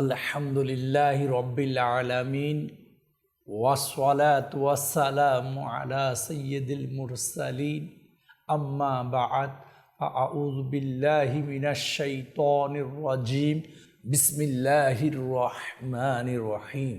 আলহামদুলিল্লাহ রব্বিল আলমিন ওয়াসালাত ওয়াসালাম আলা সৈয়দুল মুরসালিন। আম্মা বাআত আউযু বিল্লাহি মিনাশ শাইতানির রাজিম। বিসমিল্লাহির রহমানির রহিম।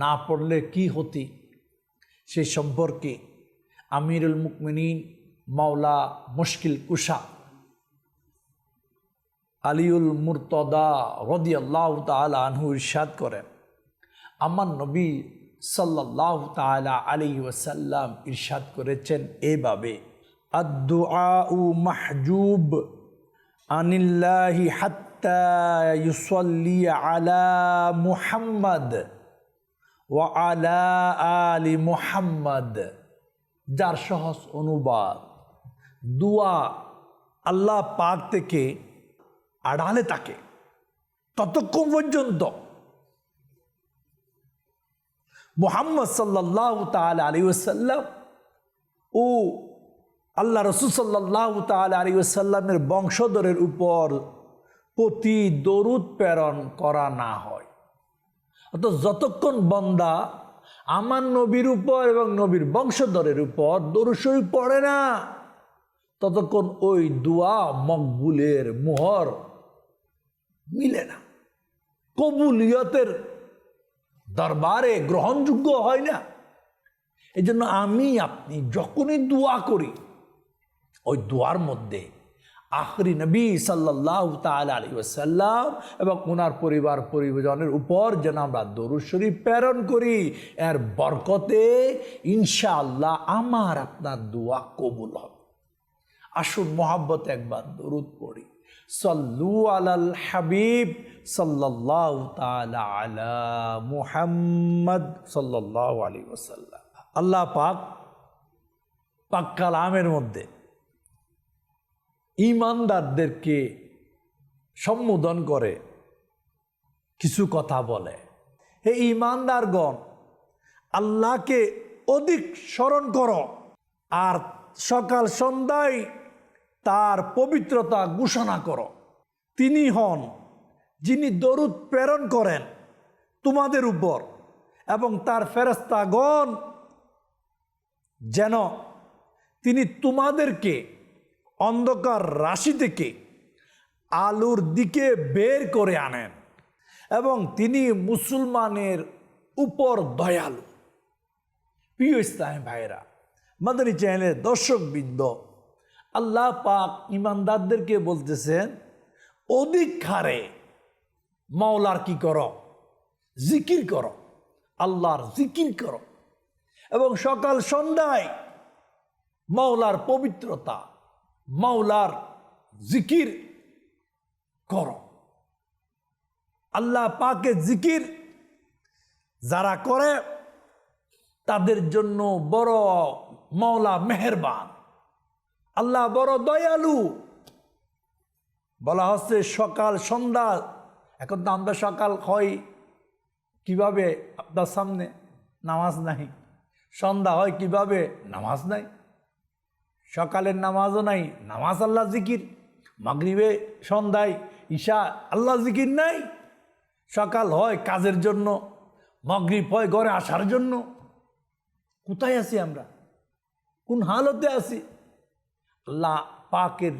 না পড়লে কি হতি? সে সম্পর্কে আমিরুল মুকমিনিন মাওলা মুশকিল কুশা আলিউল মুরতদা রদি আল্লাহ তালা আনহু ইরশাদ করেন। আমার নবী সাল্লাহ তালা আলী ওসাল্লাম ইরশাদ করেছেন এভাবে আদু মাহজুব আনিল্লাহি হাত্তা ইউসল্লি আলা মুহাম্মদ। ও আলা আলি মুহাম্মদ, যার সহজ অনুবাদ। দুয়া আল্লাহ পাক থেকে আড়ালে তাকে, ততক্ষণ পর্যন্ত। মোহাম্মদ সাল্লাহ তাল আলী ওসাল্লাম ও আল্লাহ রসুল সাল্লাহ তাল আলী ওসাল্লামের বংশধরের উপর প্রতি দরুদ প্রেরণ করা না হয়। অত যতক্ষণ বন্দা আমার নবীর উপর এবং নবীর বংশধরের উপর দরুশরী পড়ে না, ততক্ষণ ওই দোয়া মকবুলের মোহর মিলে না। কবুলিয়তের দরবারে গ্রহণযোগ্য হয় না। এই জন্য আমি, আপনি যখনই দোয়া করি, ওই দোয়ার মধ্যে আখরি নবী সাল্লাহ তাল আলী ওসাল্লাম এবং ওনার পরিবার পরিজনের উপর যেন আমরা দরুদ শরীফ প্রেরণ করি। এর বরকতে ইনশাআল্লাহ আমার আপনার দোয়া কবুল হবে। আসুন মোহাব্বত একবার দরুদ পড়ি। সল্লু আলাল হাবিব সাল্লাহ তালা আলা মুহাম্মদ সাল্লাহ আলী ওসাল্লাম আল্লাহ পাক পাক্কাল আমের মধ্যে ইমানদারদেরকে সম্বোধন করে কিছু কথা বলে। হে ইমানদারগণ, আল্লাহকে অধিক স্মরণ করো। আর সকাল সন্ধ্যায় তার পবিত্রতা ঘোষণা করো। তিনি হন যিনি দরুদ প্রেরণ করেন তোমাদের উপর এবং তার ফেরস্তাগণ যেন তিনি তোমাদেরকে অন্ধকার রাশি থেকে আলুর দিকে বের করে আনেন এবং তিনি মুসলমানের উপর দয়ালু। প্রিয় ইসলাম ভাইরা মাদানী চ্যানেলের দর্শকবৃন্দ, আল্লাহ পাক ইমানদারদেরকে বলতেছেন, অধিক হারে মাওলার কি করো? জিকির করো? আল্লাহর জিকির করো? এবং সকাল সন্ধ্যায় মাওলার পবিত্রতা মাওলার জিকির করো। আল্লাহ পাকে জিকির যারা করে, তাদের জন্য বড় মাওলা মেহরবান। আল্লাহ বড় দয়ালু। বলা হচ্ছে সকাল, সন্ধ্যা, এখন তো আমরা সকাল হয়, কীভাবে আপনার সামনে নামাজ নাই? সন্ধ্যা হয়, কীভাবে নামাজ নাই? সকালের নামাজও নাই, নামাজ আল্লাহ জিকির। মাগরিবে সন্ধ্যায় ঈশা আল্লাহ জিকির নাই, সকাল হয় কাজের জন্য, মগরিব হয় ঘরে আসার জন্য। কোথায় আছি আমরা? কোন হালতে আছি? আল্লাহ পাকের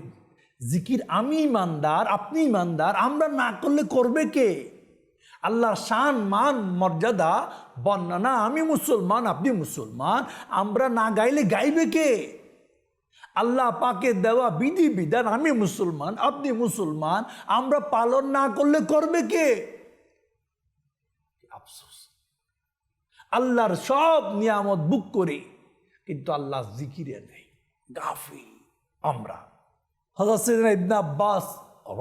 জিকির আমি ইমানদার, আপনি ইমানদার, আমরা না করলে করবে কে? আল্লাহর শান, মান, মর্যাদা, বর্ণনা, আমি মুসলমান, আপনি মুসলমান, আমরা না গাইলে গাইবে কে? আল্লাহ পাকে দেওয়া বিধি বিধান আমি মুসলমান, আপনি মুসলমান, আমরা পালন না করলে করবে কে? আফসোস। আল্লাহর সব নিয়ামত বুক করি, কিন্তু আল্লাহ জিকিরে নেই। গাফিল আমরা। হজরত ইবনে আব্বাস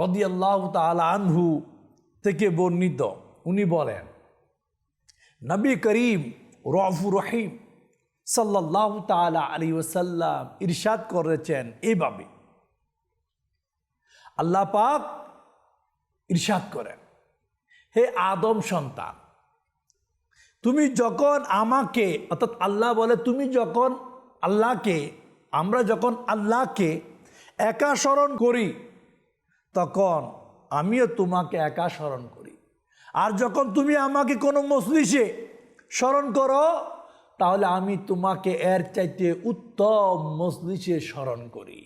রদিয়াল্লাহ তাআলা আনহু থেকে বর্ণিত, উনি বলেন, নবী করিম রফু রহিম সাল্লাহ তালা আলী ওসাল্লাম ইরশাদ করেছেন এইভাবে। আল্লাহ পাক ইরশাদ করেন। হে আদম সন্তান, তুমি যখন আমাকে, অর্থাৎ আল্লাহ বলে তুমি যখন আল্লাহকে, আমরা যখন আল্লাহকে একা স্মরণ করি, তখন আমিও তোমাকে একা স্মরণ করি। আর যখন তুমি আমাকে কোনো মজলিসে স্মরণ করো তাহলে আমি তোমাকে এর চাইতে উত্তম মজলিসে স্মরণ করি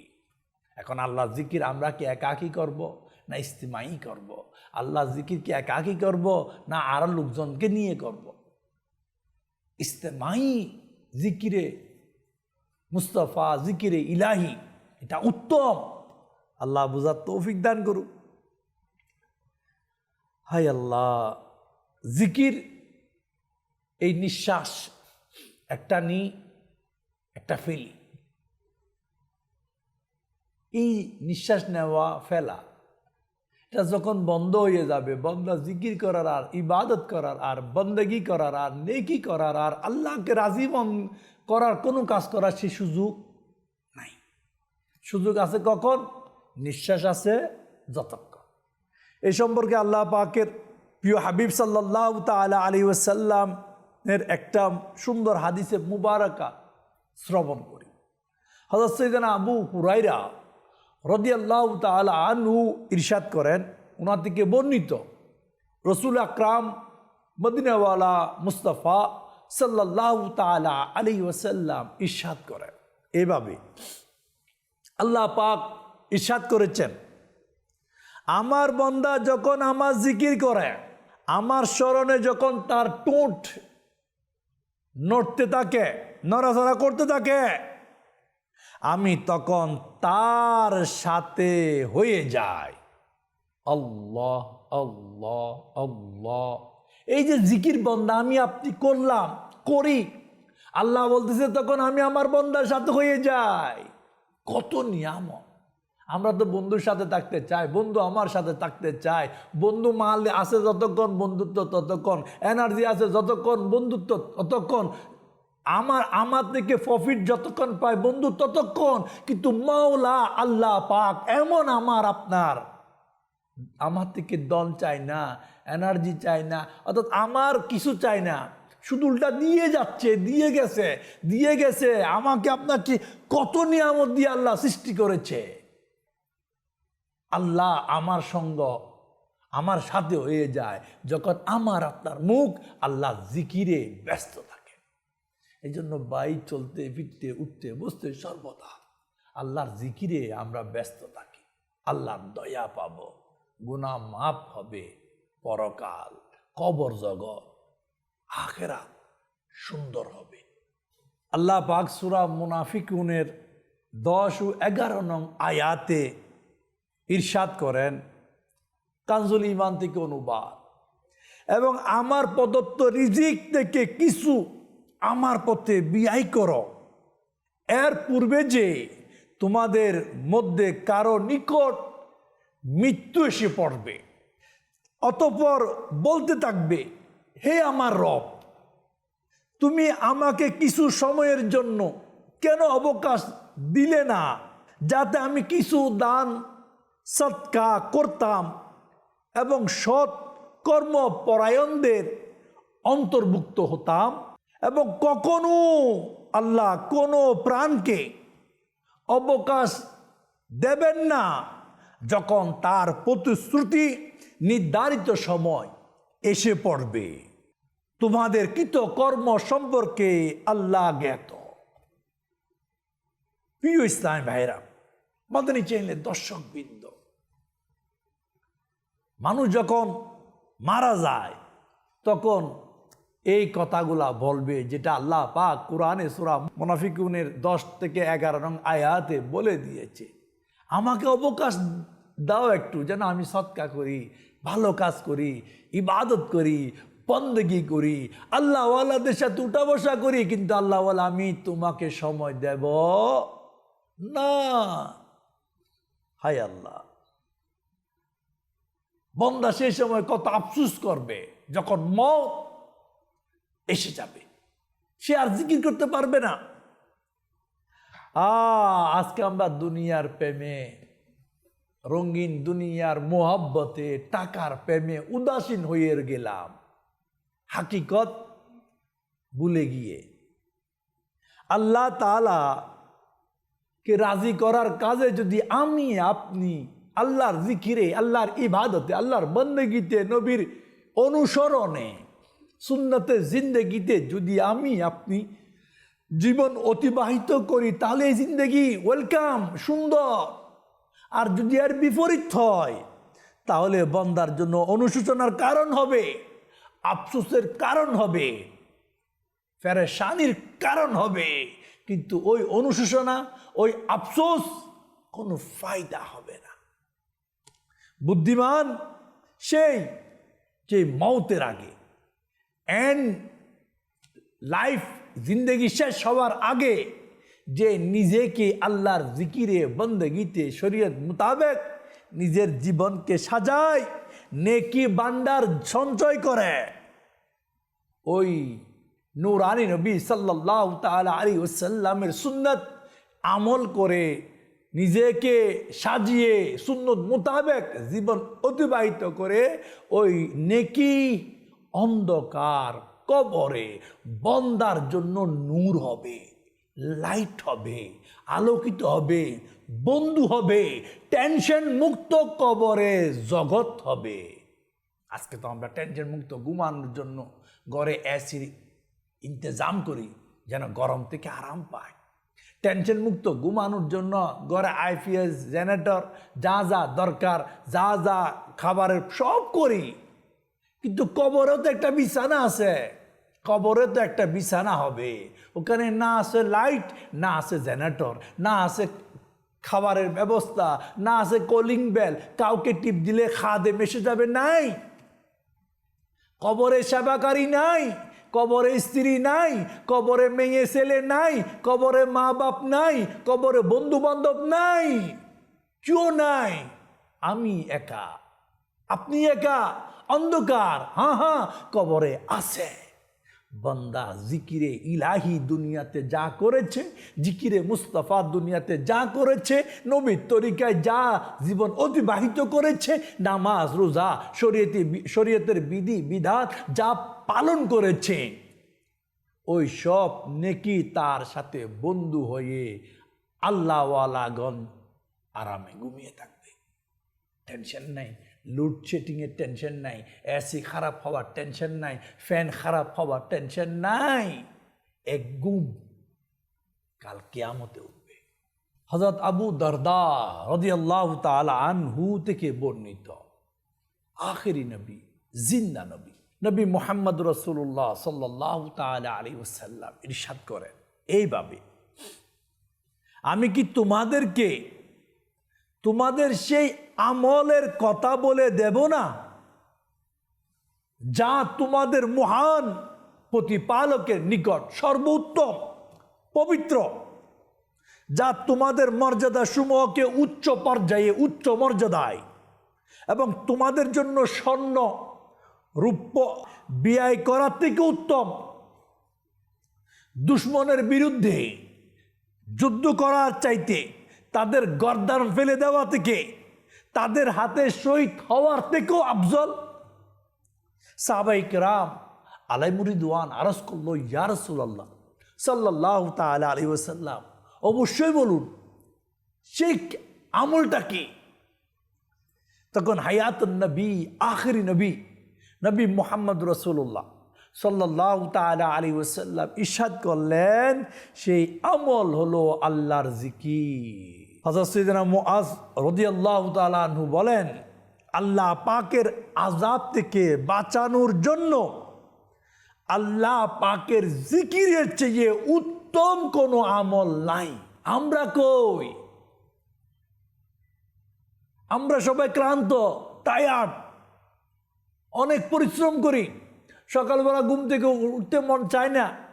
এখন আল্লাহ জিকির আমরা কি একাকি করব না ইস্তিমাই করব। আল্লাহ জিকির কি একাকি করব না আর লোকজনকে নিয়ে করব। ইস্তেমাই জিকিরে, মুস্তফা জিকিরে ইলাহি, এটা উত্তম আল্লাহ বুঝার তৌফিক দান করুক হাই আল্লাহ, জিকির এই নিঃশ্বাস একটা নি, একটা ফেলি। এই নিঃশ্বাস নেওয়া, ফেলা, এটা যখন বন্ধ হয়ে যাবে, বন্দা জিকির করার আর ইবাদত করার আর বন্দেগি করার আর নেকি করার আর আল্লাহকে রাজি মন করার কোনো কাজ করার সে সুযোগ নাই। সুযোগ আছে কখন? নিঃশ্বাস আছে যতক্ষণ। এই সম্পর্কে আল্লাহ পাকের প্রিয় হাবিব সাল্লাহ তালা আলী ওসাল্লামের একটা সুন্দর হাদিসে মুবারকা শ্রবণ করি। হজরত সৈদানা আবু হুরাইরা রদিয়াল্লাহ তালা আনহু ইরশাদ করেন ওনার থেকে বর্ণিত, রসুল আকরাম মদিনাওয়ালা মুস্তফা সাল্লাহ তালা আলী ওসাল্লাম ইরশাদ করেন। এভাবে আল্লাহ পাক ইরশাদ করেছেন, আমার বন্দা যখন আমার জিকির করে, আমার স্মরণে যখন তার টোঁট নড়তে থাকে, নড়াচড়া করতে থাকে। আমি তখন তার সাথে হয়ে যাই। আল্লাহ আল্লাহ আল্লাহ। এই যে জিকির বন্দা আমি আপনি করলাম, করি। আল্লাহ বলতেছে তখন আমি আমার বন্দার সাথে হয়ে যাই। কত নিয়ামত। আমরা তো বন্ধুর সাথে থাকতে চাই, বন্ধু আমার সাথে থাকতে চাই, বন্ধু মাল আছে যতক্ষণ, বন্ধুত্ব ততক্ষণ এনার্জি আছে যতক্ষণ, বন্ধুত্ব ততক্ষণ। আমার আমার থেকে প্রফিট যতক্ষণ পায়, বন্ধু ততক্ষণ। কিন্তু মাওলা আল্লাহ পাক এমন আমার, আপনার। আমার থেকে দল চাই না এনার্জি চাই না, অর্থাৎ আমার কিছু চাই না। শুধু উল্টা দিয়ে যাচ্ছে, দিয়ে গেছে দিয়ে গেছে। আমাকে আপনাকে কত নিয়ামত দিয়ে আল্লাহ সৃষ্টি করেছে। আল্লাহ আমার সঙ্গ, আমার সাথে হয়ে যায়। যখন আমার আপনার মুখ আল্লাহ জিকিরে ব্যস্ত থাকে। এই জন্য বাই চলতে, ফিরতে, উঠতে, বসতে সর্বদা আল্লাহর জিকিরে আমরা ব্যস্ত থাকি। আল্লাহর দয়া পাব গুণা মাপ হবে, পরকাল, কবর জগৎ আখেরা সুন্দর হবে। আল্লাহ পাক সুরা মুনাফিকুনের দশ ও এগারো নং আয়াতে ইরশাদ করেন কাঞ্জুল ইমান থেকে অনুবাদ। এবং আমার প্রদত্ত রিজিক থেকে কিছু আমার পথে বিয়াই করো। এর পূর্বে যে তোমাদের মধ্যে কারও নিকট মৃত্যু এসে পড়বে, অতপর বলতে থাকবে, হে আমার রব, তুমি আমাকে কিছু সময়ের জন্য কেন অবকাশ দিলে না, যাতে আমি কিছু দান সৎকা করতাম এবং সৎ কর্মপরায়ণদের অন্তর্ভুক্ত হতাম এবং কখনো আল্লাহ কোনো প্রাণকে অবকাশ দেবেন না যখন তার প্রতিশ্রুতি নির্ধারিত সময় এসে পড়বে। তোমাদের কৃত কর্ম সম্পর্কে আল্লাহ জ্ঞাত। প্রিয় ইসলাম ভাইরা মাদানী দর্শক বৃন্দ মানুষ যখন মারা যায়, তখন এই কথাগুলা বলবে যেটা আল্লাহ পাক কোরআনে সুরা মোনাফিকুনের দশ থেকে এগারো নং আয়াতে বলে দিয়েছে। আমাকে অবকাশ দাও একটু, যেন আমি সৎকা করি, ভালো কাজ করি, ইবাদত করি, বন্দেগি করি, আল্লাহওয়ালাদের সাথে উঠা বসা করি, কিন্তু আল্লাহওয়ালা আমি তোমাকে সময় দেব না। হাই আল্লাহ। বন্দা সেই সময় কত আফসুস করবে, যখন মত এসে যাবে। সে আর জিকির করতে পারবে না। আ, আজকে আমরা দুনিয়ার প্রেমে, রঙিন দুনিয়ার মোহাব্বতে, টাকার প্রেমে উদাসীন হয়ে গেলাম। হাকিকত ভুলে গিয়ে। আল্লাহ তালা কে রাজি করার কাজে যদি আমি, আপনি আল্লাহর জিকিরে, আল্লাহর ইবাদতে, আল্লাহর বন্দেগীতে, নবীর অনুসরণে, সুন্নতে, জিন্দেগিতে যদি আমি আপনি জীবন অতিবাহিত করি, তাহলে এই জিন্দেগি ওয়েলকাম, সুন্দর। আর যদি এর বিপরীত হয়, তাহলে বন্দার জন্য অনুশোচনার কারণ হবে, আফসোসের কারণ হবে, ফেরেশানির কারণ হবে। কিন্তু ওই অনুশোচনা, ওই আফসোস কোনো ফায়দা হবে না। বুদ্ধিমান সেই যে মৌতের আগে। অ্যান্ড লাইফ জিন্দগি শেষ হওয়ার আগে যে নিজেকে আল্লাহর জিকিরে, বন্দগিতে, শরীয়ত মোতাবেক নিজের জীবনকে সাজায়, নেকি বান্ডার সঞ্চয় করে। ওই নূরানি নবী সাল্লাহ তালা আলী ওসাল্লামের সুন্নত আমল করে নিজেকে সাজিয়ে সুন্নত মোতাবেক জীবন অতিবাহিত করে ওই নেকি অন্ধকার কবরে বন্দার জন্য নূর হবে লাইট হবে, আলোকিত হবে, বন্ধু হবে টেনশন মুক্ত কবরে জগৎ হবে। আজকে তো আমরা টেনশন মুক্ত ঘুমানোর জন্য ঘরে অ্যাসির ইন্তজাম করি, যেন গরম থেকে আরাম পায় টেনশন মুক্ত ঘুমানোর জন্য ঘরে আইপিএস, জেনারেটর, যা যা দরকার, যা যা খাবারের সব করি। কিন্তু কবরেও তো একটা বিছানা আছে। কবরে তো একটা বিছানা হবে। ওখানে না আছে লাইট, না আছে জেনারেটর, না আছে খাবারের ব্যবস্থা, না আছে কলিং বেল। কাউকে টিপ দিলে খাদে মেশে যাবে নাই। কবরে সেবাকারী নাই। কবরে স্ত্রী নাই, কবরে মেয়ে ছেলে নাই, কবরে মা বাপ নাই, কবরে বন্ধু বান্ধব নাই। কেউ নাই। আমি একা। আপনি একা। অন্ধকার। হ্যাঁ হ্যাঁ কবরে আছে। বন্দা জিকিরে ইলাহি দুনিয়াতে যা করেছে, জিকিরে মুস্তফা দুনিয়াতে যা করেছে, নবীর তরিকায় যা জীবন অতিবাহিত করেছে, নামাজ, রোজা, শরীয়তি শরীয়তের বিধি, বিধান যা পালন করেছে, ওই সব নেকি তার সাথে বন্ধু হয়ে আল্লাহওয়ালাগণ আরামে ঘুমিয়ে থাকবে। টেনশন নাই। লোডশেডিংয়ের টেনশন নাই, এসি খারাপ হওয়ার টেনশন নাই, ফ্যান খারাপ হওয়ার টেনশন নাই, এক গুম কাল কেয়ামতে উঠবে। হজরত আবু দরদা রদিয়াল্লাহ তালা আনহু থেকে বর্ণিত। আখেরি নবী, জিন্দা নবী নবী মোহাম্মদ রসুল্লাহ সাল্লাহ তালা আলী ওসাল্লাম ইরশাদ করেন, এইভাবে, আমি কি তোমাদেরকে, তোমাদের সেই আমলের কথা বলে দেব না। যা তোমাদের মহান প্রতিপালকের নিকট সর্বোত্তম, পবিত্র, যা তোমাদের মর্যাদা সমূহকে উচ্চ পর্যায়ে, উচ্চ মর্যাদায় এবং তোমাদের জন্য স্বর্ণ রূপ্য ব্যয় করার থেকে উত্তম। দুশ্মনের বিরুদ্ধে যুদ্ধ করার চাইতে তাদের গর্দান ফেলে দেওয়া থেকে তাদের হাতে শহীদ হওয়ার থেকেও আফজল। সাবাইক রাম আলাই মুরিদওয়ান আরস করল ইয়ারসুল্লাহ সাল্লাহ তালা আলী ওসাল্লাম অবশ্যই বলুন সেই আমলটা কি? তখন হায়াত নবী, আখরি নবী নবী মোহাম্মদ রসুল্লাহ সাল্লাহ তালা আলী ওসাল্লাম ইশাদ করলেন, সেই আমল হলো আল্লাহর জিকির। হজরত সৈদিনা মুআজ রদিয়াল্লাহ তালু বলেন, আল্লাহ পাকের আজাব থেকে বাঁচানোর জন্য আল্লাহ পাকের জিকিরের চেয়ে উত্তম কোনো আমল নাই। আমরা কই? আমরা সবাই ক্লান্ত টায়ার্ড অনেক পরিশ্রম করি। সকালবেলা ঘুম থেকে উঠতে মন চায় না।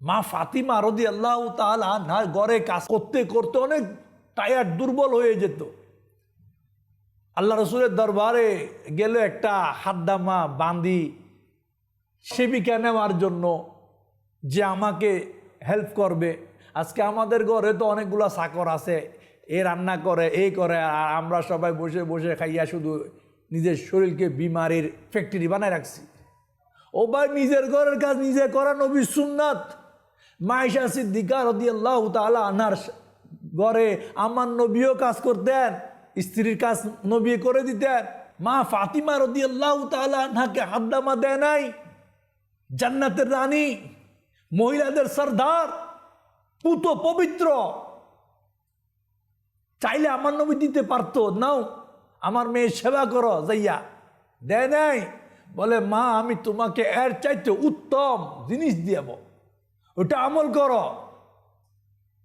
মা ফাতিমা রদি আল্লাহ তালা না ঘরে কাজ করতে করতে অনেক টায়ার দুর্বল হয়ে যেত। আল্লাহ রসুলের দরবারে গেল একটা হাদ্দামা বান্দি সেবিকা নেওয়ার জন্য যে আমাকে হেল্প করবে। আজকে আমাদের ঘরে তো অনেকগুলো চাকর আছে, এ রান্না করে এই করে, আর আমরা সবাই বসে বসে খাইয়া শুধু নিজের শরীরকে বিমারির ফ্যাক্টরি বানায় রাখছি। ও ভাই, নিজের ঘরের কাজ নিজে করা নবী মাইশা সিদ্দিকা রদি আল্লাহ তালা আনার ঘরে আমার নবীও কাজ করতেন, স্ত্রীর কাজ নবী করে দিতেন। মা ফাতিমা রদি আল্লাহ তালা আনহাকে হাদ্দামা দেয় নাই। জান্নাতের রানী, মহিলাদের সর্দার, পুত পবিত্র। চাইলে আমার নবী দিতে পারতো, নাও আমার মেয়ে সেবা করো, যাইয়া। দেয় নাই। বলে, মা, আমি তোমাকে এর চাইতে উত্তম জিনিস দিয়াব ওটা আমল করো।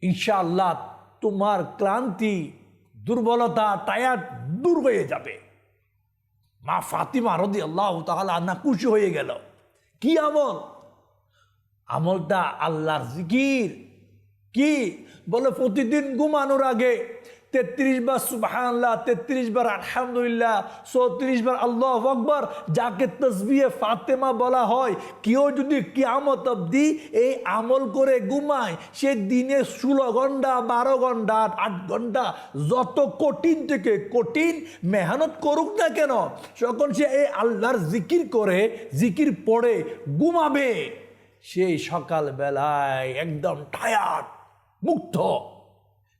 ইনশাআল্লাহ তোমার ক্লান্তি, দুর্বলতা টায়ার দূর হয়ে যাবে। মা ফাতিমা রদি আল্লাহ তাহলে আন্না খুশি হয়ে গেল। কি আমল? আমলটা আল্লাহর জিকির। কি? বলে প্রতিদিন ঘুমানোর আগে তেত্রিশ বার সুবাহান্লাহ তেত্রিশ বার আলহামদুলিল্লাহ, চৌত্রিশ বার আল্লাহ আকবর, যাকে তসবিয়ে ফাতেমা বলা হয়, কেউ যদি কিয়ামত অব্দি এই আমল করে ঘুমায়, সে দিনে ষোলো ঘণ্টা, বারো ঘণ্টা, আট ঘণ্টা, যত কঠিন থেকে কঠিন মেহনত করুক না কেন, যখন সে এই আল্লাহর জিকির করে, জিকির পড়ে, ঘুমাবে, সেই সকাল বেলায় একদম টায়ার্ড মুক্ত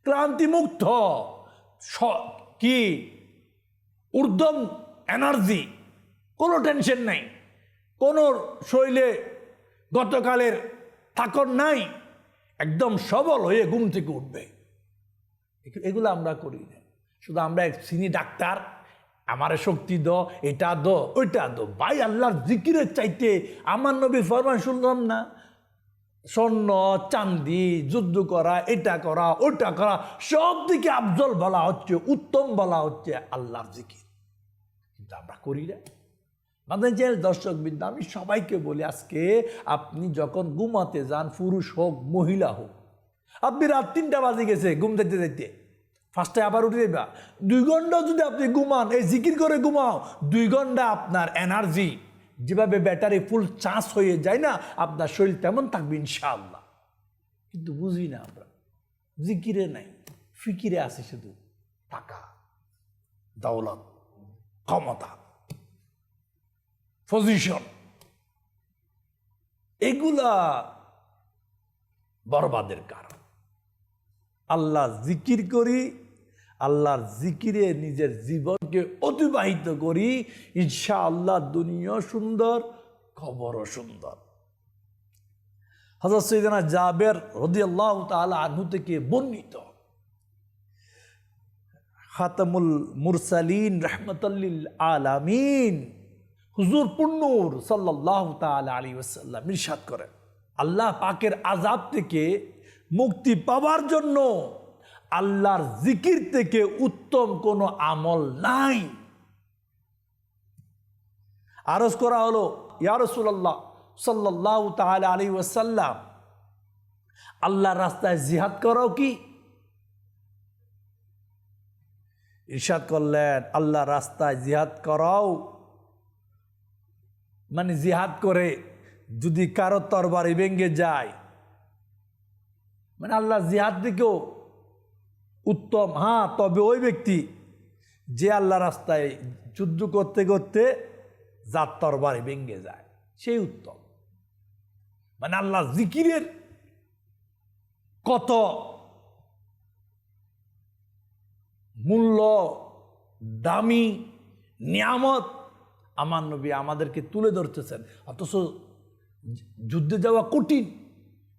ক্লান্তি মুক্ত কি? ঊর্ধ্বম এনার্জি কোনো টেনশন নাই। কোনো শৈলে গতকালের থাকর নাই। একদম সবল হয়ে ঘুম থেকে উঠবে। এগুলো আমরা করি না। শুধু আমরা এক সিনি ডাক্তার, আমারে শক্তি দ, এটা দ, ওইটা দ। ভাই, আল্লাহর জিকিরের চাইতে আমার নবী ফরমান শুনলাম না। স্বর্ণ, চান্দি, যুদ্ধ করা, এটা করা, ওটা করা, সব দিকে আফজল বলা হচ্ছে, উত্তম বলা হচ্ছে আল্লাহর জিকির। কিন্তু আমরা করি না। মানে যে দর্শক বিদ্যা আমি সবাইকে বলি, আজকে আপনি যখন ঘুমাতে যান, পুরুষ হোক, মহিলা হোক, আপনি রাত তিনটা বাজে গেছে ঘুম যেতে যেতে ফার্স্টে আবার উঠে যাবা দুই ঘণ্টা যদি আপনি ঘুমান, এই জিকির করে ঘুমাও, দুই ঘণ্টা আপনার এনার্জি যেভাবে ব্যাটারি ফুল চার্জ হয়ে যায় না, আপনার শরীর তেমন থাকবে ইনশাআল্লাহ। কিন্তু বুঝি না আমরা। জিকিরে নাই, ফিকিরে আছে শুধু। টাকা, দৌলত, ক্ষমতা পজিশন এগুলা বরবাদের কারণ। আল্লাহ জিকির করি আল্লাহর জিকিরে নিজের জীবনকে অতিবাহিত করি ইনশা আল্লাহ দুনিয়া সুন্দর, খবরও সুন্দর। হজরত সৈদানা জাবের রদি আল্লাহ তালা আনহু থেকে বর্ণিত, খাতামুল মুরসালিন রহমতুল্লিল আলামিন, হুজুর পুন্নুর সাল্লাহ তাল আলী ওসাল্লাম ইরশাদ করেন, আল্লাহ পাকের আজাব থেকে মুক্তি পাওয়ার জন্য আল্লাহর জিকির থেকে উত্তম কোনো আমল নাই। আরজ করা হলো ইয়ারসুল্লাহ সাল্লাহ তাল আলী ওসাল্লাম আল্লাহর রাস্তায় জিহাদ করাও কি? ইরশাদ করলেন আল্লাহ রাস্তায় জিহাদ করাও। মানে জিহাদ করে যদি কারও তরবারি ভেঙে যায় মানে আল্লাহ জিহাদ দিকেও উত্তম। হ্যাঁ তবে ওই ব্যক্তি যে আল্লাহ রাস্তায় যুদ্ধ করতে করতে যার তরবারি ভেঙে যায়, সেই উত্তম। মানে আল্লাহ জিকিরের কত মূল্য, দামি নিয়ামত আমার নবী আমাদেরকে তুলে ধরতেছেন। অথচ যুদ্ধে যাওয়া কঠিন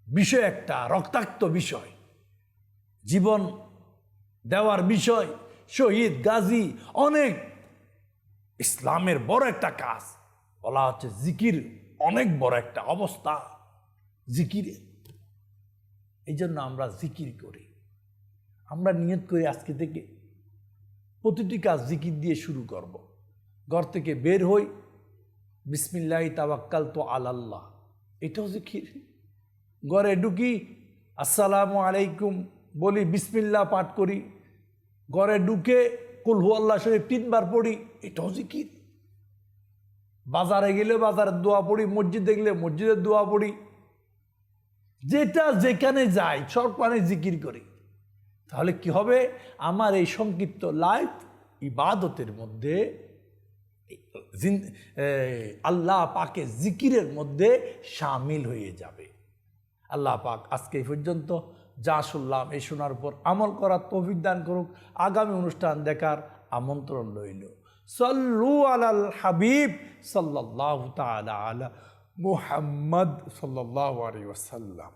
বিষয় একটা, রক্তাক্ত বিষয়। জীবন দেওয়ার বিষয়। শহীদ গাজী, অনেক। ইসলামের বড় একটা কাজ। বলা হচ্ছে জিকির অনেক বড় একটা অবস্থা। জিকিরের এই জন্য আমরা জিকির করি। আমরা নিয়ত করি আজকে থেকে প্রতিটি কাজ জিকির দিয়ে শুরু করব। ঘর থেকে বের হই। বিসমিল্লাহ তাবাক্কাল তো আলাল্লাহ। এটাও জিকির। ঘরে ঢুকি, আসসালামু আলাইকুম বলি, বিসমিল্লাহ পাঠ করি। ঘরে ঢুকে কুলহু আল্লাহ শরীফ তিনবার পড়ি এটাও জিকির বাজারে গেলে বাজারের দোয়া পড়ি, মসজিদে গেলে মসজিদের দোয়া পড়ি। যেটা যেখানে যাই, সব মানে জিকির করি। তাহলে কি হবে? আমার এই সংক্ষিপ্ত লাইফ ইবাদতের মধ্যে আল্লাহ পাকে জিকিরের মধ্যে সামিল হয়ে যাবে। আল্লাহ পাক আজকে এই পর্যন্ত যা শুনলাম, এই শোনার উপর আমল করার তৌফিক দান করুক। আগামী অনুষ্ঠান দেখার আমন্ত্রণ রইল। সল্লু আলাল হাবিব সাল্লাহ তালা আলা মুহাম্মদ সাল্লাহ আলী ওয়াসাল্লাম।